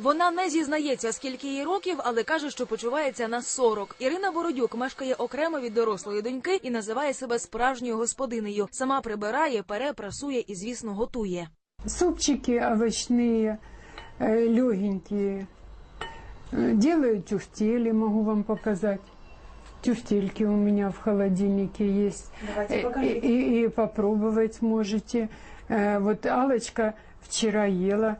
Вона не зізнається, скільки їй років, але каже, що почувається на 40. Ірина Бородюк мешкає окремо від дорослої доньки і називає себе справжньою господинею. Сама прибирає, пере, прасує і, звісно, готує. Супчики овощные, легенькие. Делаю тюфтели, могу вам показать. Тюфтельки у меня в холодильнике есть. Э, И, и- и попробовать можете. Э, Вот Алочка вчера ела.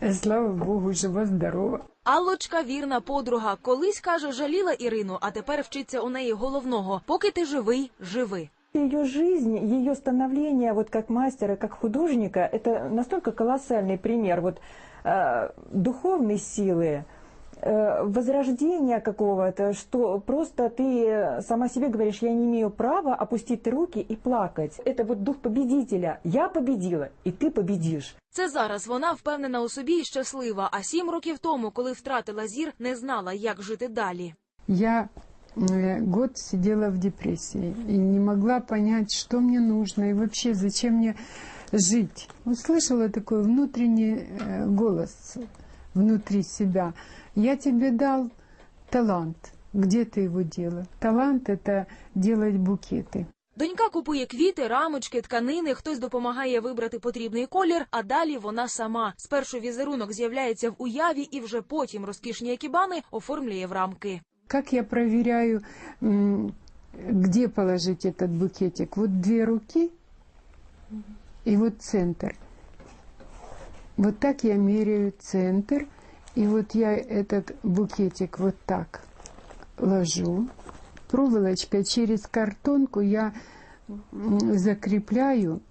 Э, Слава Богу, жива-здорова. Аллочка вірна подруга. Колись каже, жаліла Ірину, а тепер вчиться у неї головного. Поки ти живий, живи. Ее жизнь, ее становление вот как мастера, как художника, это настолько колоссальный пример вот э, духовной силы, э, возрождения какого-то, что просто ты сама себе говоришь, я не имею права опустить руки и плакать. Это вот дух победителя. Я победила, и ты победишь. Це зараз вона впевнена у собі і щаслива. А сім років тому, коли втратила зір, не знала, як жити далі. Я э, год сидела в депрессии и не могла понять, что мне нужно и вообще зачем мне жить. Услышала такой внутренний э, голос внутри себя. Я тебе дал талант. Где ты его делал? Талант – это делать букеты. Донька купує квіти, рамочки, тканини. Хтось допомагає вибрати потрібний колір. А далі вона сама. Спершу візерунок з'являється в уяві, і вже потім розкішні екібани оформлює в рамки. Как я проверяю, м, где положить этот букетик? Вот две руки и вот центр. Вот так я меряю центр, и вот я этот букетик вот так ложу. Проволочкой через картонку я закрепляю.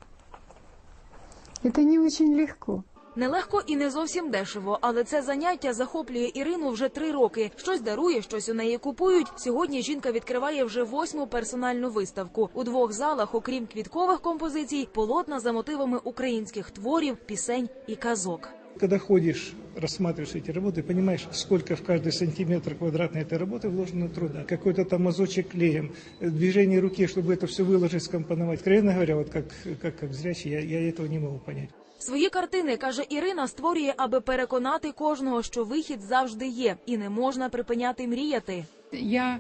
Это не очень легко. Нелегко і не зовсім дешево, але це заняття захоплює Ірину вже три роки. Щось дарує, щось у неї купують. Сьогодні жінка відкриває вже восьму персональну виставку. У двох залах, окрім квіткових композицій, полотна за мотивами українських творів, пісень і казок. Когда ходишь, рассматриваешь эти работы, понимаешь, сколько в каждый сантиметр квадратной этой работы вложено труда. Какой-то там мазочек клеем, э, движение руки, чтобы это все выложить, скомпоновать. Откровенно говоря, вот как, как, как зрячий, я, я этого не могу понять. Свої картини каже Ірина, створює, аби переконати кожного, що вихід завжди є, і не можна припиняти мріяти. Я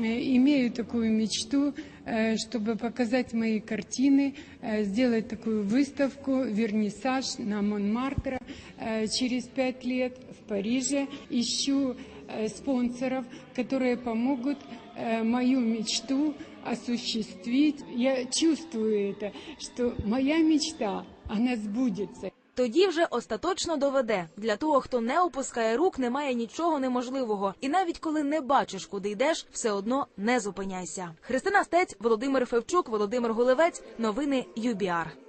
э, имею такую мечту, э, чтобы показать мои картины, э, сделать такую выставку, вернисаж на Монмартре э, через пять лет в Париже. Ищу э, спонсоров, которые помогут э, мою мечту осуществить. Я чувствую это, что моя мечта, она збудяться Тоді вже остаточно доведе. Для того, хто не опускає рук, немає нічого неможливого. І навіть коли не бачиш, куди йдеш, все одно не зупиняйся. Христина Стець, Володимир Февчук, Володимир Голевець. Новини ЮБІАР.